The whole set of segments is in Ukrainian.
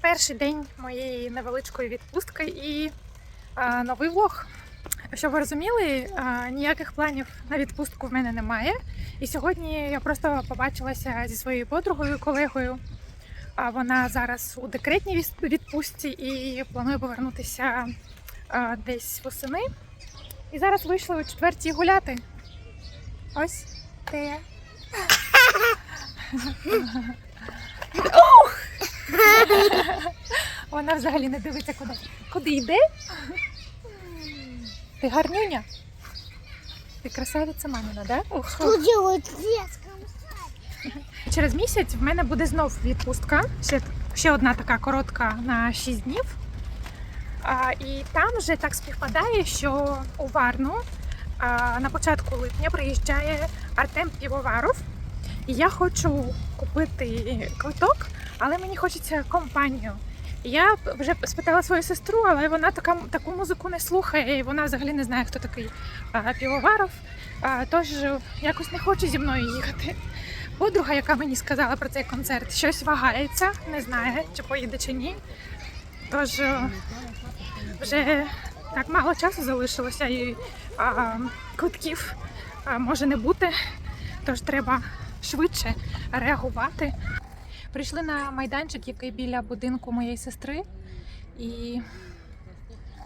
перший день моєї невеличкої відпустки і а, новий влог. Щоб ви розуміли, а, ніяких планів на відпустку в мене немає. І сьогодні я просто побачилася зі своєю подругою, колегою. А вона зараз у декретній відпустці і планує повернутися а, десь восени. І зараз вийшли о четвертій гуляти. Ось те. Ух! Вона взагалі не дивиться куди. Куди йде? Ти гарнюня? Ти красавиця мамина, да? Через місяць в мене буде знов відпустка. Ще, ще одна така коротка на 6 днів. А, і там вже так співпадає, що у Варну а, на початку липня приїжджає Артем Півоваров. І я хочу купити квиток, але мені хочеться компанію. Я вже спитала свою сестру, але вона така, таку музику не слухає, і вона взагалі не знає, хто такий а, Півоваров. А, тож якось не хоче зі мною їхати. Подруга, яка мені сказала про цей концерт, щось вагається, не знає, чи поїде чи ні. Тож е, вже так мало часу залишилося і а, квитків а, може не бути. Тож треба швидше реагувати. Прийшли на майданчик, який біля будинку моєї сестри, і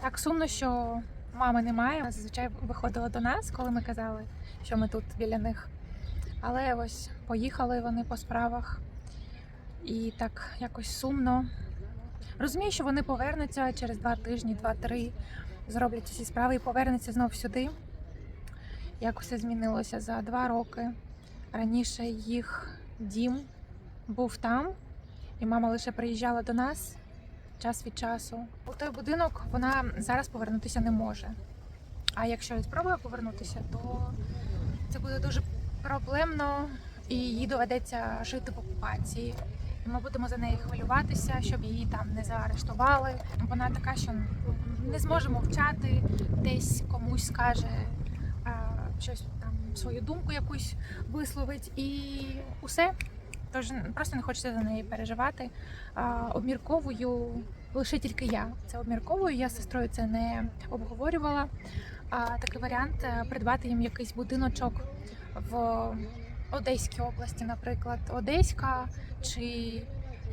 так сумно, що мами немає. Вона Зазвичай виходила до нас, коли ми казали, що ми тут біля них. Але ось поїхали вони по справах. І так якось сумно. Розумію, що вони повернуться через два тижні, два-три, зроблять усі справи і повернуться знов сюди. Як все змінилося за два роки. Раніше їх дім був там, і мама лише приїжджала до нас час від часу. У той будинок вона зараз повернутися не може. А якщо і спробує повернутися, то це буде дуже проблемно, і їй доведеться жити в окупації. І ми будемо за неї хвилюватися, щоб її там не заарештували. Вона така, що не зможе мовчати, десь комусь скаже щось там, свою думку якусь висловить, і усе. Тож просто не хочеться за неї переживати. А, обмірковую лише тільки я. Це обмірковую. Я з сестрою це не обговорювала. А, такий варіант е, придбати їм якийсь будиночок в Одеській області, наприклад, Одеська чи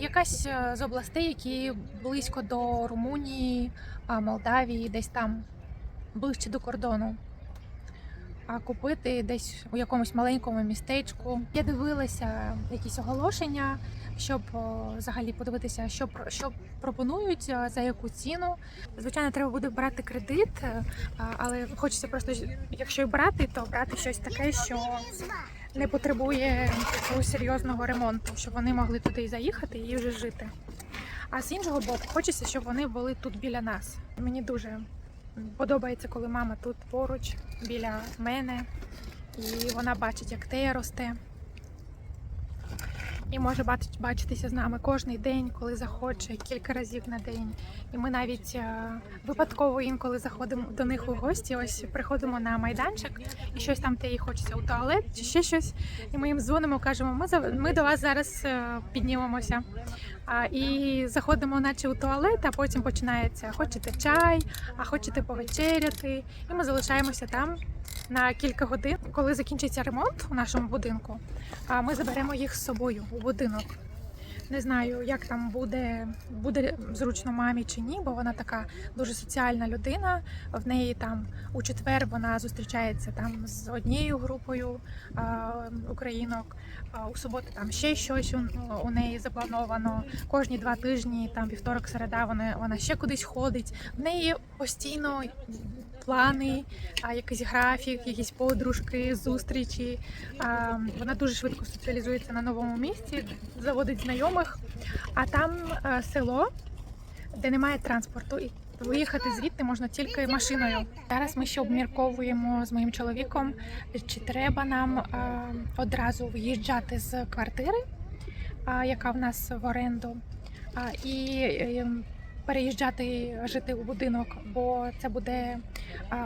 якась е, з областей, які близько до Румунії, Молдавії, десь там ближче до кордону. А купити десь у якомусь маленькому містечку. Я дивилася якісь оголошення, щоб взагалі подивитися, що що пропонують за яку ціну. Звичайно, треба буде брати кредит, е, але хочеться просто, якщо й брати, то брати щось таке, що не потребує такого серйозного ремонту, щоб вони могли туди заїхати і вже жити. А з іншого боку, хочеться, щоб вони були тут біля нас. Мені дуже подобається, коли мама тут поруч, біля мене, і вона бачить, як тея росте. І може бачитися з нами кожен день, коли захоче, кілька разів на день. І ми навіть е, випадково інколи заходимо до них у гості. Ось приходимо на майданчик, і щось там те їй хочеться у туалет чи ще щось. І ми їм дзвонимо, кажемо, ми за ми до вас зараз е, піднімемося. І заходимо, наче у туалет, а потім починається: хочете чай, а хочете повечеряти. І ми залишаємося там на кілька годин. Коли закінчиться ремонт у нашому будинку, ми заберемо їх з собою у будинок. Не знаю, як там буде, буде зручно мамі чи ні, бо вона така дуже соціальна людина. В неї там у четвер вона зустрічається там з однією групою а, українок. А у суботу там ще щось у, у неї заплановано. Кожні два тижні, там вівторок, середа, вона, вона ще кудись ходить. В неї постійно плани, якийсь графік, якісь подружки, зустрічі. Вона дуже швидко соціалізується на новому місці, заводить знайомих. А там е, село, де немає транспорту, і виїхати звідти можна тільки машиною. Зараз ми ще обмірковуємо з моїм чоловіком, чи треба нам е, одразу виїжджати з квартири, яка в нас в оренду, і е, переїжджати жити у будинок, бо це буде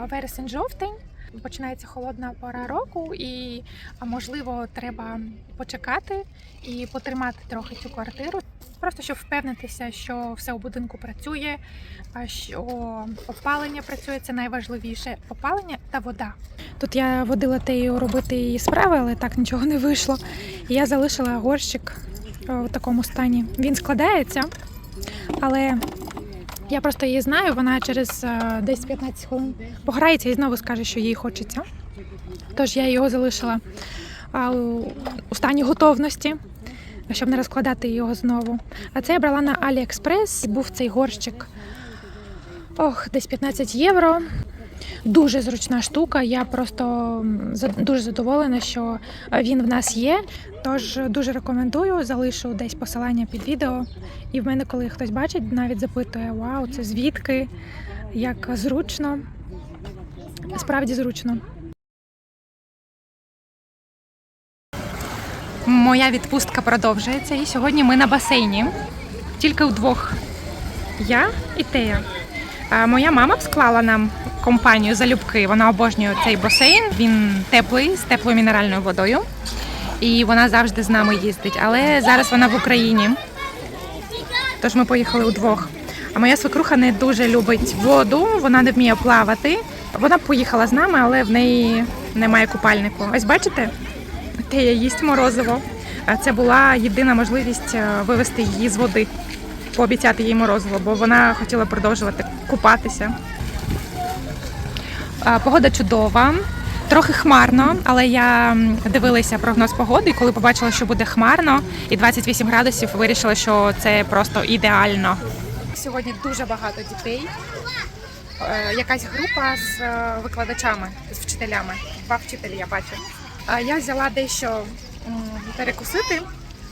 вересень-жовтень. Починається холодна пора року, і можливо треба почекати і потримати трохи цю квартиру. Просто щоб впевнитися, що все у будинку працює, що опалення працює, це найважливіше. Опалення та вода. Тут я водила Тею робити її справи, але так нічого не вийшло. І я залишила горщик е, у такому стані. Він складається, але я просто її знаю, вона через е, десь 15 хвилин пограється і знову скаже, що їй хочеться. Тож я його залишила у- стані готовності, щоб не розкладати його знову. А це я брала на AliExpress. Був цей горщик. Ох, десь 15 євро. Дуже зручна штука. Я просто дуже задоволена, що він в нас є. Тож дуже рекомендую, залишу десь посилання під відео. І в мене, коли хтось бачить, навіть запитує: Вау, це звідки? Як зручно. Справді зручно. Моя відпустка продовжується, і сьогодні ми на басейні. Тільки вдвох. Я і Тея. Моя мама склала нам компанію залюбки. Вона обожнює цей басейн. Він теплий з теплою мінеральною водою. І вона завжди з нами їздить. Але зараз вона в Україні. Тож ми поїхали удвох. А моя свекруха не дуже любить воду, вона не вміє плавати. Вона поїхала з нами, але в неї немає купальнику. Ось бачите? Тея їсть морозиво. Це була єдина можливість е, вивести її з води, пообіцяти їй морозиво, бо вона хотіла продовжувати купатися. Погода чудова, трохи хмарно, але я дивилася прогноз погоди, і коли побачила, що буде хмарно і 28 градусів, вирішила, що це просто ідеально. Сьогодні дуже багато дітей. Е, Якась група з е, викладачами, з вчителями. Два вчителі я бачу. Я взяла дещо перекусити,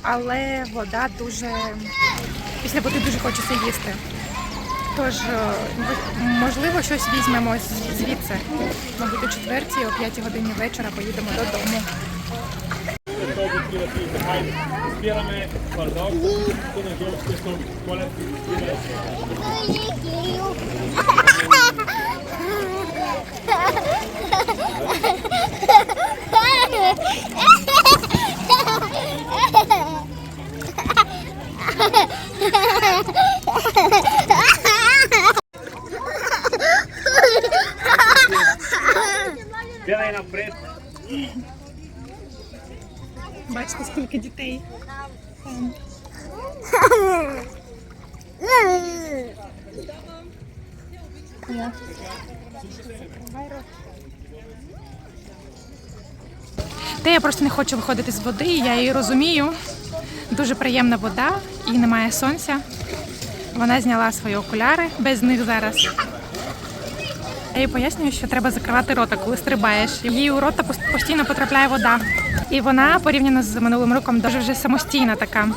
але вода дуже після води дуже хочеться їсти. Тож, е, можливо, щось візьмемо звідси. Мабуть, о четвертій, о п'ятій годині вечора поїдемо додому. Spelame vardag. Kunde скільки дітей. Та я просто не хочу виходити з води, я її розумію. Дуже приємна вода і немає сонця. Вона зняла свої окуляри без них зараз. Я їй пояснюю, що треба закривати рота, коли стрибаєш. Їй у рота постійно потрапляє вода. І вона порівняно з минулим роком дуже вже самостійна така.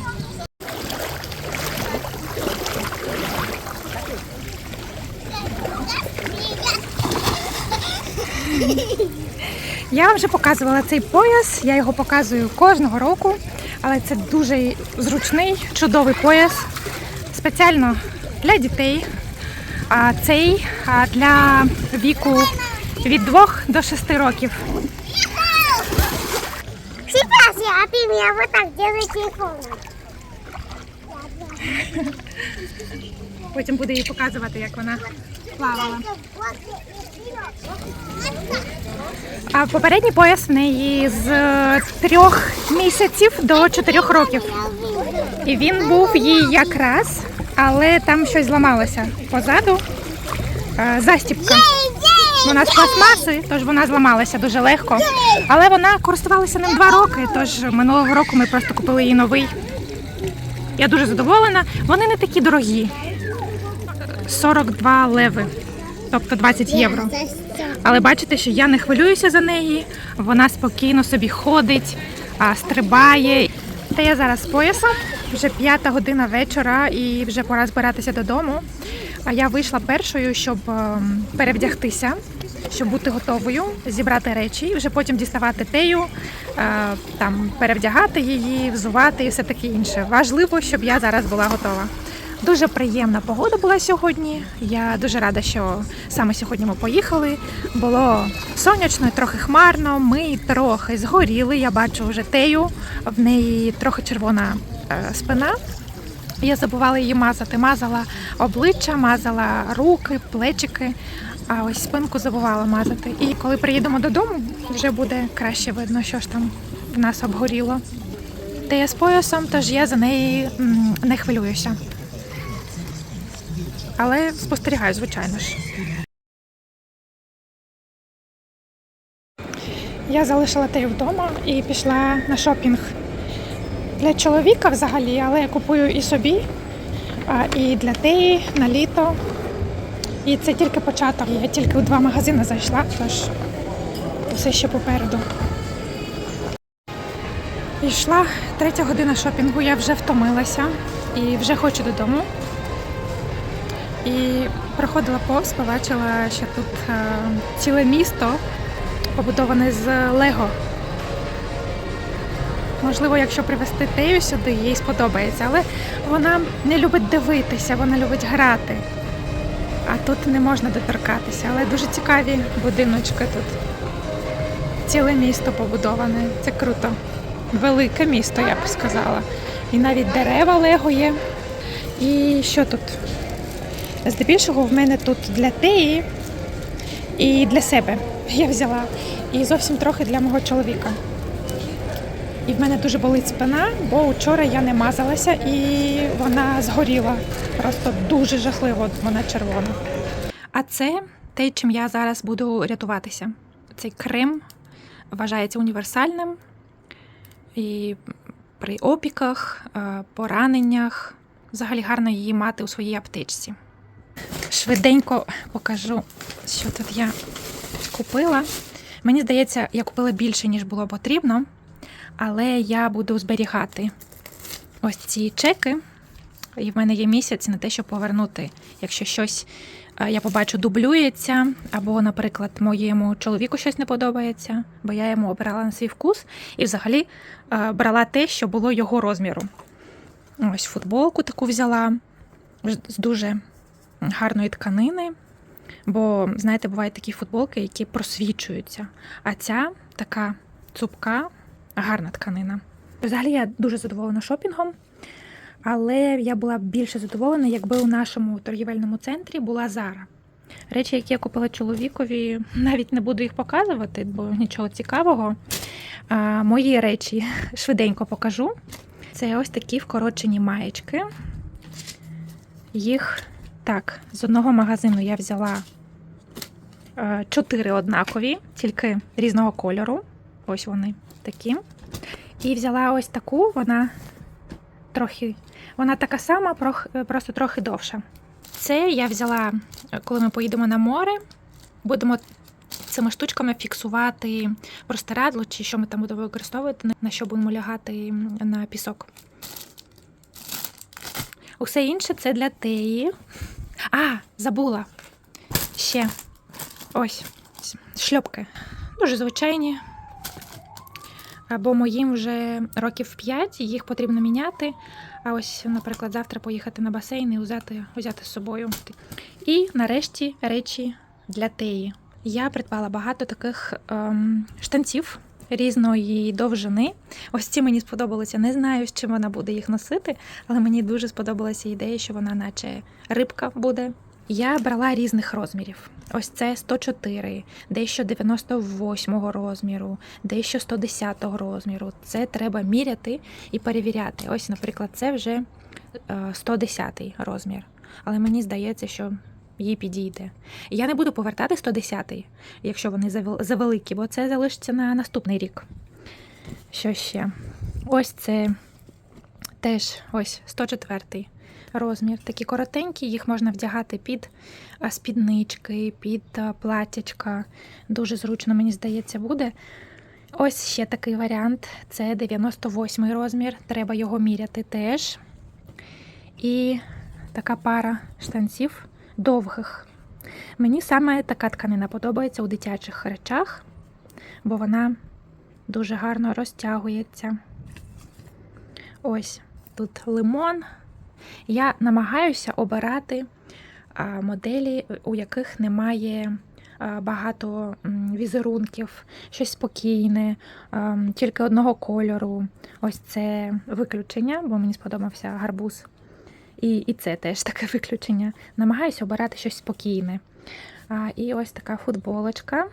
Я вам вже показувала цей пояс, я його показую кожного року, але це дуже зручний, чудовий пояс. Спеціально для дітей. А цей для віку від 2 до 6 років. Сейчас я, а ты меня вот так держи телефон. Потім буде їй показувати, як вона плавала. А попередній пояс в неї з е, трьох місяців до чотирьох років. І він був їй якраз, але там щось зламалося позаду. е, Застіпка. Вона з пластмаси, тож вона зламалася дуже легко. Але вона користувалася ним два роки, тож минулого року ми просто купили їй новий. Я дуже задоволена. Вони не такі дорогі. 42 леви, тобто 20 євро. Але бачите, що я не хвилююся за неї. Вона спокійно собі ходить, стрибає. Та я зараз з поясом, вже п'ята година вечора і вже пора збиратися додому. А я вийшла першою, щоб ем, перевдягтися, щоб бути готовою, зібрати речі, і вже потім діставати тею, е, там перевдягати її, взувати і все таке інше. Важливо, щоб я зараз була готова. Дуже приємна погода була сьогодні. Я дуже рада, що саме сьогодні ми поїхали. Було сонячно, і трохи хмарно. Ми трохи згоріли. Я бачу вже тею. В неї трохи червона е, спина. Я забувала її мазати. Мазала обличчя, мазала руки, плечики, а ось спинку забувала мазати. І коли приїдемо додому, вже буде краще видно, що ж там в нас обгоріло. Та я з поясом, тож я за неї не хвилююся. Але спостерігаю, звичайно ж. Я залишила Тею вдома і пішла на шопінг для чоловіка взагалі, але я купую і собі, і для Теї на літо. І це тільки початок. Я тільки у два магазини зайшла, тож все ще попереду. Пішла третя година шопінгу, я вже втомилася і вже хочу додому. І проходила повз, побачила, що тут е, ціле місто побудоване з Лего. Можливо, якщо привезти Тею сюди, їй сподобається, але вона не любить дивитися, вона любить грати. А тут не можна доторкатися, але дуже цікаві будиночки тут. Ціле місто побудоване. Це круто. Велике місто, я б сказала. І навіть дерева Лего є. І що тут? Здебільшого в мене тут для теї і для себе я взяла. І зовсім трохи для мого чоловіка. І в мене дуже болить спина, бо вчора я не мазалася і вона згоріла. Просто дуже жахливо, вона червона. А це те, чим я зараз буду рятуватися. Цей крем вважається універсальним. І при опіках, е, пораненнях взагалі гарно її мати у своїй аптечці. Швиденько покажу, що тут я купила. Мені здається, я купила більше, ніж було потрібно, але я буду зберігати ось ці чеки. І в мене є місяць на те, щоб повернути, якщо щось е, я побачу дублюється, або, наприклад, моєму чоловіку щось не подобається, бо я йому обирала на свій вкус і взагалі е, брала те, що було його розміру. Ось футболку таку взяла з дуже гарної тканини. Бо, знаєте, бувають такі футболки, які просвічуються. А ця така цупка, гарна тканина. Взагалі я дуже задоволена шопінгом, але я була б більше задоволена, якби у нашому торгівельному центрі була Зара. Речі, які я купила чоловікові, навіть не буду їх показувати, бо нічого цікавого. А, мої речі швиденько покажу. Це ось такі вкорочені маєчки. Їх так, з одного магазину я взяла е, чотири однакові, тільки різного кольору. Ось вони такі. І взяла ось таку, вона трохи, вона така сама, просто трохи довша. Це я взяла, коли ми поїдемо на море, будемо цими штучками фіксувати простирадло, чи що ми там будемо використовувати, на що будемо лягати на пісок. Усе інше це для теї. А, забула. Ще ось шльопки. Дуже звичайні. Або моїм вже років 5, їх потрібно міняти. А ось, наприклад, завтра поїхати на басейн і взяти, взяти з собою. І нарешті речі для теї. Я придбала багато таких ем, штанців різної довжини. Ось ці мені сподобалися. Не знаю, з чим вона буде їх носити, але мені дуже сподобалася ідея, що вона, наче рибка буде. Я брала різних розмірів. Ось це 104, дещо 98 розміру, дещо 110 розміру. Це треба міряти і перевіряти. Ось, наприклад, це вже е, 110 розмір. Але мені здається, що їй підійде. Я не буду повертати 110, якщо вони завел- завеликі, бо це залишиться на наступний рік. Що ще? Ось це теж ось 104 розмір. Такі коротенькі, їх можна вдягати під спіднички, під а, платтячка. Дуже зручно, мені здається, буде. Ось ще такий варіант. Це 98 розмір. Треба його міряти теж. І така пара штанців довгих. Мені саме така тканина подобається у дитячих речах, бо вона дуже гарно розтягується. Ось тут лимон. Я намагаюся обирати моделі, у яких немає багато візерунків, щось спокійне, тільки одного кольору. Ось це виключення, бо мені сподобався гарбуз. І, і це теж таке виключення. Намагаюся обирати щось спокійне. А, і ось така футболочка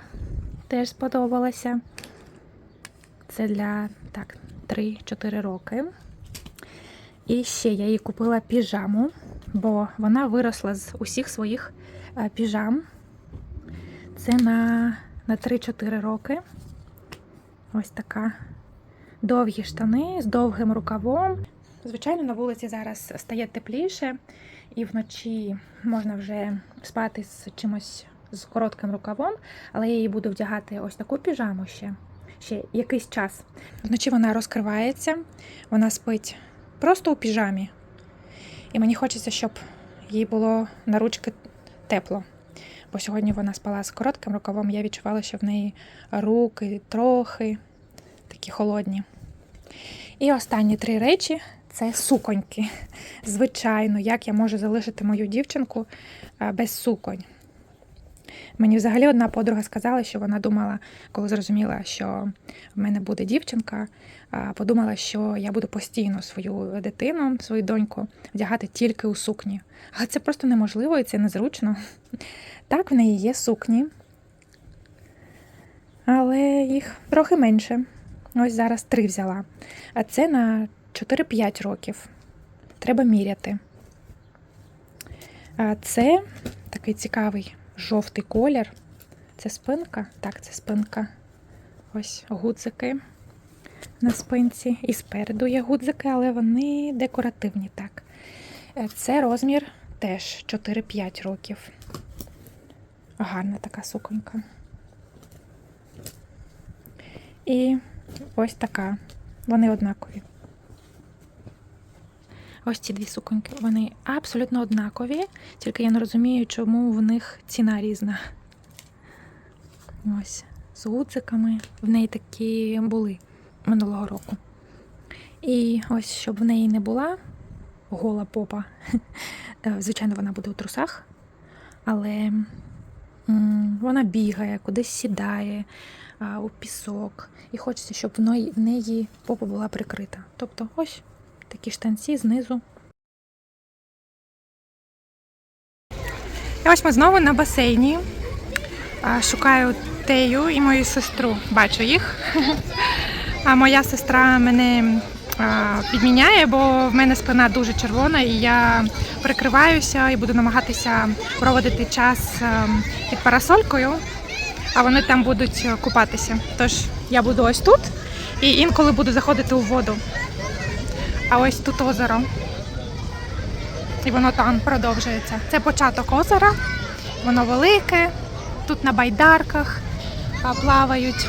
теж сподобалася. Це для так, 3-4 роки. І ще я їй купила піжаму, бо вона виросла з усіх своїх е, піжам. Це на, на 3-4 роки. Ось така довгі штани з довгим рукавом. Звичайно, на вулиці зараз стає тепліше, і вночі можна вже спати з чимось з коротким рукавом, але я її буду вдягати ось таку піжаму ще, ще якийсь час. Вночі вона розкривається, вона спить просто у піжамі. І мені хочеться, щоб їй було на ручки тепло. Бо сьогодні вона спала з коротким рукавом, я відчувала, що в неї руки трохи такі холодні. І останні три речі це суконьки. Звичайно, як я можу залишити мою дівчинку е, без суконь. Мені взагалі одна подруга сказала, що вона думала, коли зрозуміла, що в мене буде дівчинка, подумала, що я буду постійно свою дитину, свою доньку вдягати тільки у сукні. Але це просто неможливо і це незручно. Так, в неї є сукні, але їх трохи менше. Ось зараз три взяла. А це на 4-5 років. Треба міряти. А це такий цікавий жовтий колір. Це спинка? Так, це спинка. Ось гудзики на спинці. І спереду є гудзики, але вони декоративні. Так. Е, Це розмір теж 4-5 років. Гарна така суконька. І ось така. Вони однакові. Ось ці дві суконьки. Вони абсолютно однакові, тільки я не розумію, чому в них ціна різна. Ось, з гудзиками. В неї такі були минулого року. І ось, щоб в неї не була гола попа. Звичайно, вона буде у трусах, але вона бігає, кудись сідає у пісок. І хочеться, щоб в неї попа була прикрита. Тобто, ось такі штанці знизу. І ось ми знову на басейні. Шукаю Тею і мою сестру. Бачу їх. А моя сестра мене підміняє, бо в мене спина дуже червона, і я прикриваюся і буду намагатися проводити час під парасолькою, а вони там будуть купатися. Тож я буду ось тут і інколи буду заходити у воду. А ось тут озеро. І воно там продовжується. Це початок озера, воно велике, тут на байдарках плавають.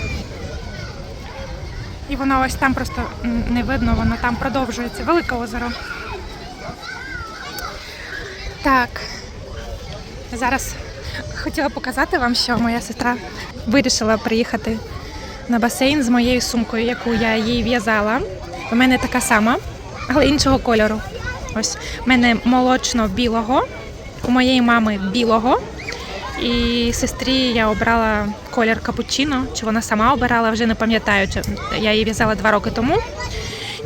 І воно ось там просто не видно, воно там продовжується. Велике озеро. Так. Зараз хотіла показати вам, що моя сестра вирішила приїхати на басейн з моєю сумкою, яку я їй в'язала. У мене така сама, але іншого кольору. Ось у мене молочно-білого, у моєї мами білого. І сестрі я обрала колір капучино, чи вона сама обирала, вже не пам'ятаю. Я її в'язала два роки тому.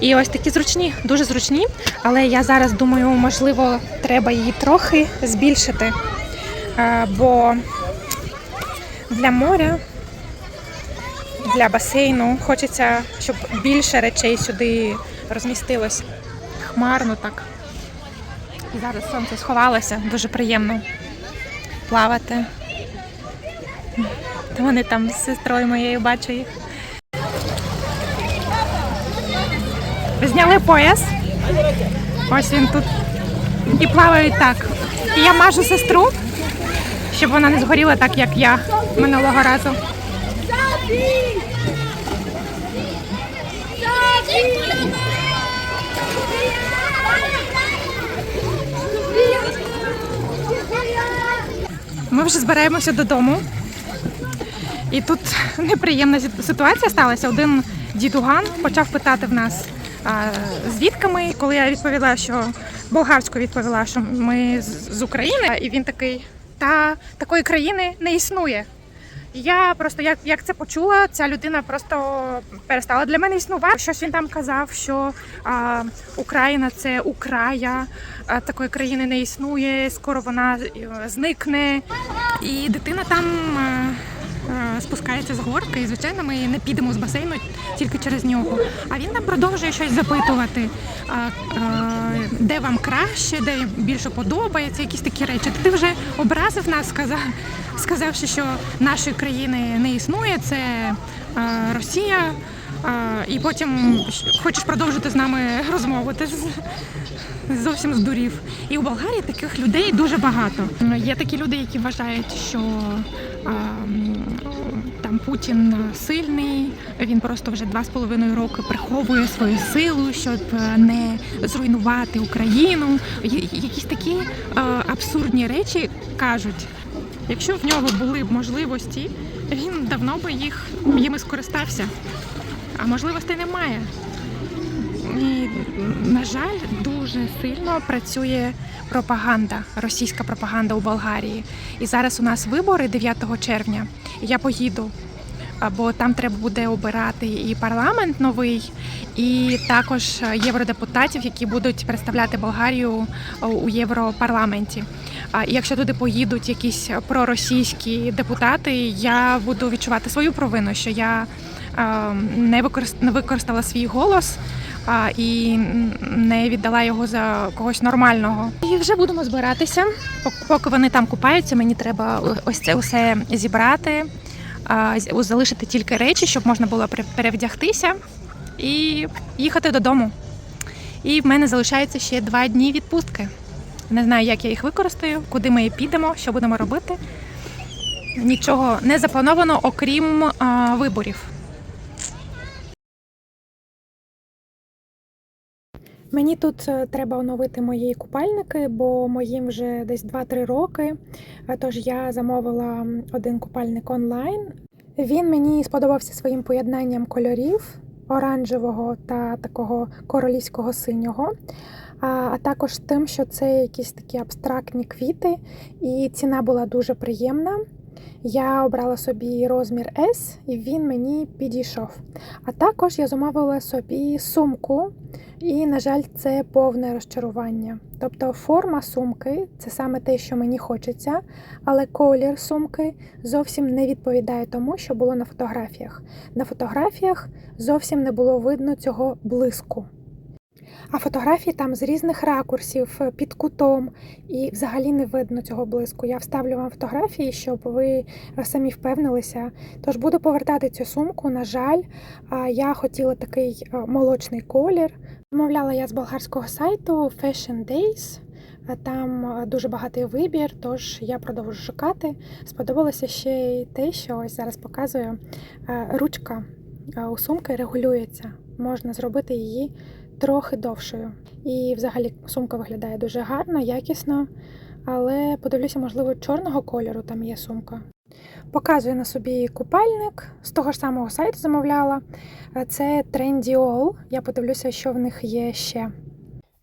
І ось такі зручні, дуже зручні. Але я зараз думаю, можливо, треба її трохи збільшити. Бо для моря, для басейну хочеться, щоб більше речей сюди розмістилось. Хмарно так. І зараз сонце сховалося, дуже приємно плавати. Та вони там з сестрою моєю бачу їх. Зняли пояс. Ось він тут. І плавають так. І я мажу сестру, щоб вона не згоріла так, як я минулого разу. Ми вже збираємося додому. І тут неприємна ситуація сталася. Один дідуган почав питати в нас, звідки ми. Коли я відповіла, що болгарською відповіла, що ми з України, і він такий: та такої країни не існує. Я просто як, як це почула, ця людина просто перестала для мене існувати. Щось він там казав, що а, Україна це Украя, а, такої країни не існує, скоро вона е, зникне. І дитина там е, спускається з горки, і звичайно, ми не підемо з басейну тільки через нього. А він там продовжує щось запитувати, е, де вам краще, де більше подобається, якісь такі речі. Ти вже образив нас, сказав, сказавши, що нашої країни не існує, це е, Росія. е, І потім хочеш продовжити з нами розмову. Ти зовсім здурів. І у Болгарії таких людей дуже багато. Є такі люди, які вважають, що а, там Путін сильний, він просто вже два з половиною роки приховує свою силу, щоб е, не зруйнувати Україну. Якісь такі е, абсурдні речі кажуть. Якщо в нього були б можливості, він давно би їх їми скористався. А можливостей немає. І, на жаль, дуже сильно працює пропаганда, російська пропаганда у Болгарії. І зараз у нас вибори 9 червня. Я поїду, бо там треба буде обирати і парламент новий, і також євродепутатів, які будуть представляти Болгарію у Європарламенті. І якщо туди поїдуть якісь проросійські депутати, я буду відчувати свою провину, що я а, не використ- використала свій голос і не віддала його за когось нормального. І вже будемо збиратися. Пок- Поки вони там купаються, мені треба ось це усе зібрати, залишити тільки речі, щоб можна було пере- перевдягтися і їхати додому. І в мене залишається ще два дні відпустки. Не знаю, як я їх використаю, куди ми підемо, що будемо робити. Нічого не заплановано, окрім а, виборів. Мені тут е, треба оновити мої купальники, бо моїм вже десь 2-3 роки. Е, Тож я замовила один купальник онлайн. Він мені сподобався своїм поєднанням кольорів оранжевого та такого королівського синього. А, а також тим, що це якісь такі абстрактні квіти, і ціна була дуже приємна. Я обрала собі розмір S, і він мені підійшов. А також я замовила собі сумку і, на жаль, це повне розчарування. Тобто форма сумки це саме те, що мені хочеться, але колір сумки зовсім не відповідає тому, що було на фотографіях. На фотографіях зовсім не було видно цього блиску. А фотографії там з різних ракурсів, е, під кутом, і взагалі не видно цього блиску. Я вставлю вам фотографії, щоб ви е, самі впевнилися. Тож буду повертати цю сумку. На жаль, я хотіла такий е, молочний колір. Замовляла я з болгарського сайту Fashion Days. Там дуже багатий вибір, тож я продовжу шукати. Сподобалося ще й те, що ось зараз показую. Ручка у сумки регулюється. Можна зробити її трохи довшою. І взагалі сумка виглядає дуже гарно, якісно. Але подивлюся, можливо, чорного кольору там є сумка. Показую на собі купальник з того ж самого сайту замовляла. Е, Це Trendyol. Я подивлюся, що в них є ще.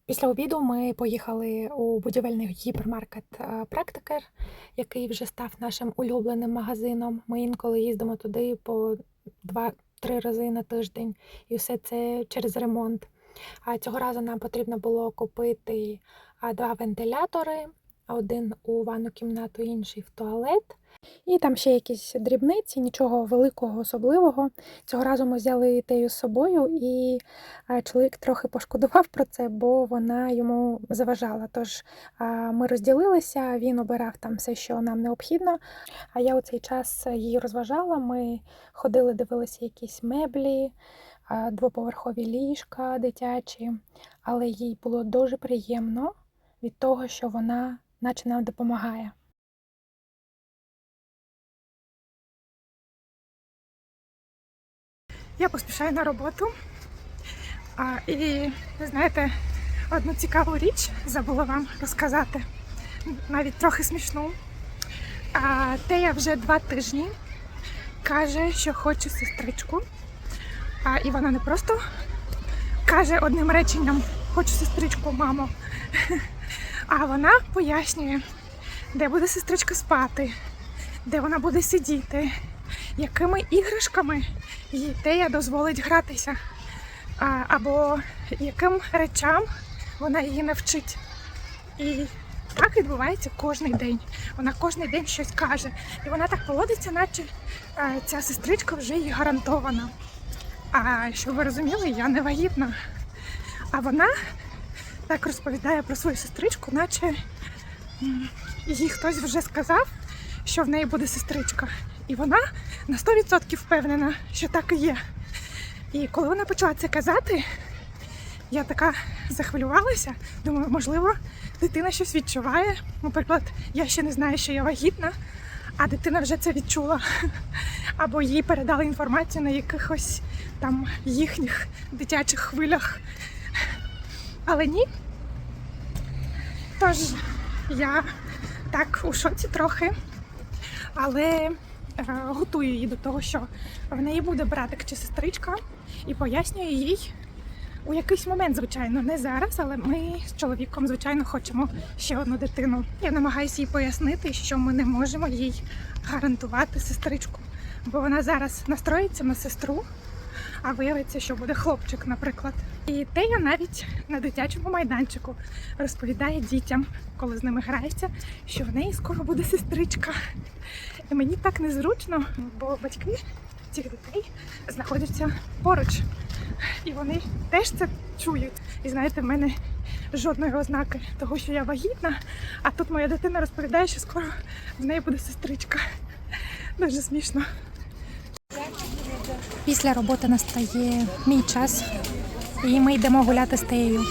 Після обіду ми поїхали у будівельний гіпермаркет е, Практикер, який вже став нашим улюбленим магазином. Ми інколи їздимо туди по два-три рази на тиждень, і все це через ремонт. Цього разу нам потрібно було купити два вентилятори: один у ванну кімнату, інший в туалет. І там ще якісь дрібниці, нічого великого, особливого. Цього разу ми взяли тею з собою, і чоловік трохи пошкодував про це, бо вона йому заважала. Тож ми розділилися, він обирав там все, що нам необхідно. А я у цей час її розважала. Ми ходили, дивилися якісь меблі, двоповерхові ліжка дитячі, але їй було дуже приємно від того, що вона наче нам допомагає. Я поспішаю на роботу. А, і ви знаєте, одну цікаву річ забула вам розказати, навіть трохи смішну. А, Тея вже два тижні каже, що хоче сестричку. А, і вона не просто каже одним реченням Хочу сестричку, мамо. А вона пояснює, де буде сестричка спати, де вона буде сидіти, якими іграшками їй Тея дозволить гратися, або яким речам вона її навчить. І так відбувається кожен день. Вона кожен день щось каже. І вона так поводиться, наче е, ця сестричка вже їй гарантована. А щоб ви розуміли, я не вагітна. А вона так розповідає про свою сестричку, наче їй хтось вже сказав, що в неї буде сестричка. І вона на 100% впевнена, що так і є. І коли вона почала це казати, я така захвилювалася. Думаю, можливо, дитина щось відчуває. Наприклад, я ще не знаю, що я вагітна, а дитина вже це відчула. Або їй передали інформацію на якихось там їхніх дитячих хвилях. Але ні. Тож я так у шоці трохи, але е, готую її до того, що в неї буде братик чи сестричка, і пояснюю їй у якийсь момент, звичайно, не зараз, але ми з чоловіком, звичайно, хочемо ще одну дитину. Я намагаюся їй пояснити, що ми не можемо їй гарантувати сестричку, бо вона зараз настроїться на сестру, а виявиться, що буде хлопчик, наприклад. І Тея навіть на дитячому майданчику розповідає дітям, коли з ними грається, що в неї скоро буде сестричка. І мені так незручно, бо батьки цих дітей знаходяться поруч. І вони теж це чують. І знаєте, в мене жодної ознаки того, що я вагітна, а тут моя дитина розповідає, що скоро в неї буде сестричка. Дуже смішно. Після роботи настає мій час, і ми йдемо гуляти з Теєю.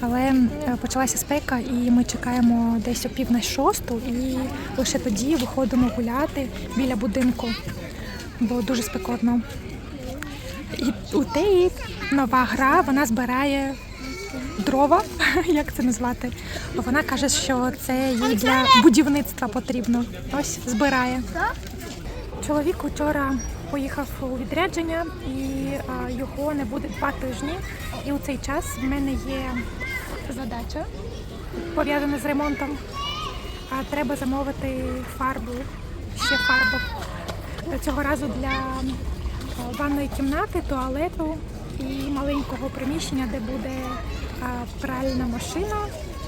Але е, почалася спека, і ми чекаємо десь о пів на шосту, і лише тоді виходимо гуляти біля будинку, бо дуже спекотно. І у Теї нова гра, вона збирає дрова, як це назвати. Вона каже, що це їй для будівництва потрібно. Ось збирає. Чоловік вчора поїхав у відрядження і його не буде два тижні. І у цей час в мене є задача пов'язана з ремонтом. Треба замовити фарбу, ще фарбу. Цього разу для ванної кімнати, туалету і маленького приміщення, де буде пральна машина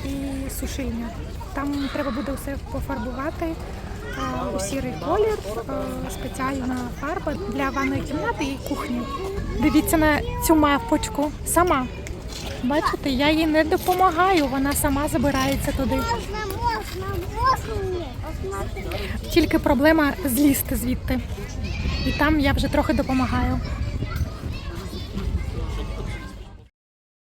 і сушильня. Там треба буде все пофарбувати у сірий колір, спеціальна фарба для ванної кімнати і кухні. Дивіться на цю мавпочку сама. Бачите, я їй не допомагаю, вона сама забирається туди. Тільки проблема злізти звідти. І там я вже трохи допомагаю.